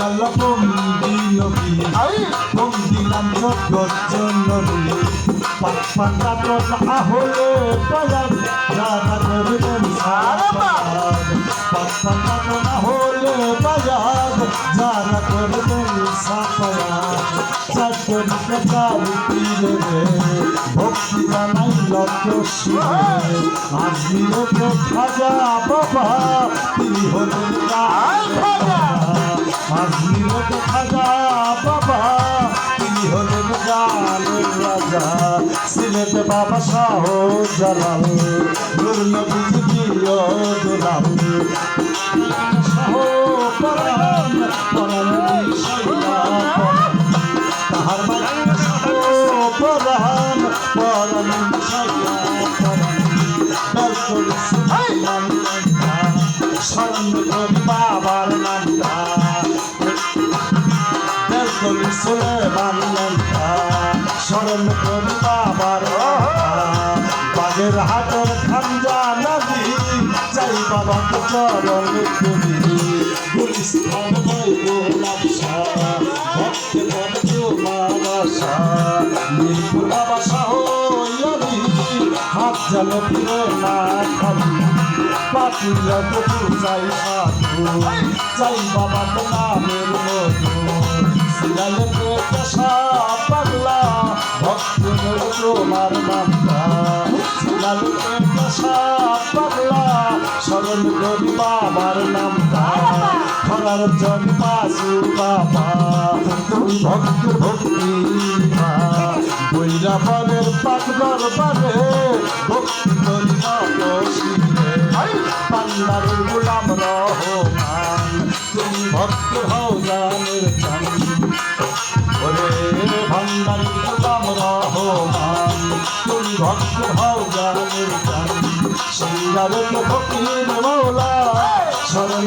আল্লাহ বন্দি নবী বন্দিলাম জগৎজন নবী পাতা তথা হলে প্রজাত রাধা করবেন পাতা তথা হলে প্রজাত যারা করবেন সাপয়া সাতন প্রচার পিলে ভক্তি জানাই লক্ষ্য শিবে আজমিরে খাজা বাবা তিনি হলেন বাবা শাহ জালাল, নূর নবীজ প্রিয় দুলাল শাহ পরাণ পরাণ তাহার মানে শাহ পরাণ পরাণ করি বাবার করি হাটের খানজা যাই বাবা চরণ করি গুলিস্তান নয় গোলাপ শাহ ভক্তে ভক্ত মাবাসা মিরপুর বাবা শাহ আমি হাত যেন ফিরে না খালি পাটিয়া তো চাই সাধু চাই বাবা তো নামের তোমার নামটা পেশা পাগলা স্মরণ করি বাবার নামটা খরার জন্মা বাবা তুমি ভক্ত ভক্তি বৈরা পানের পাকবার পারে ভক্তি করি পান্নারের গোলাম রহমান তুমি ভক্ত হও জানের ভক্ত হও জানের চান সিঙ্গারের ফকির মৌলা। স্মরণ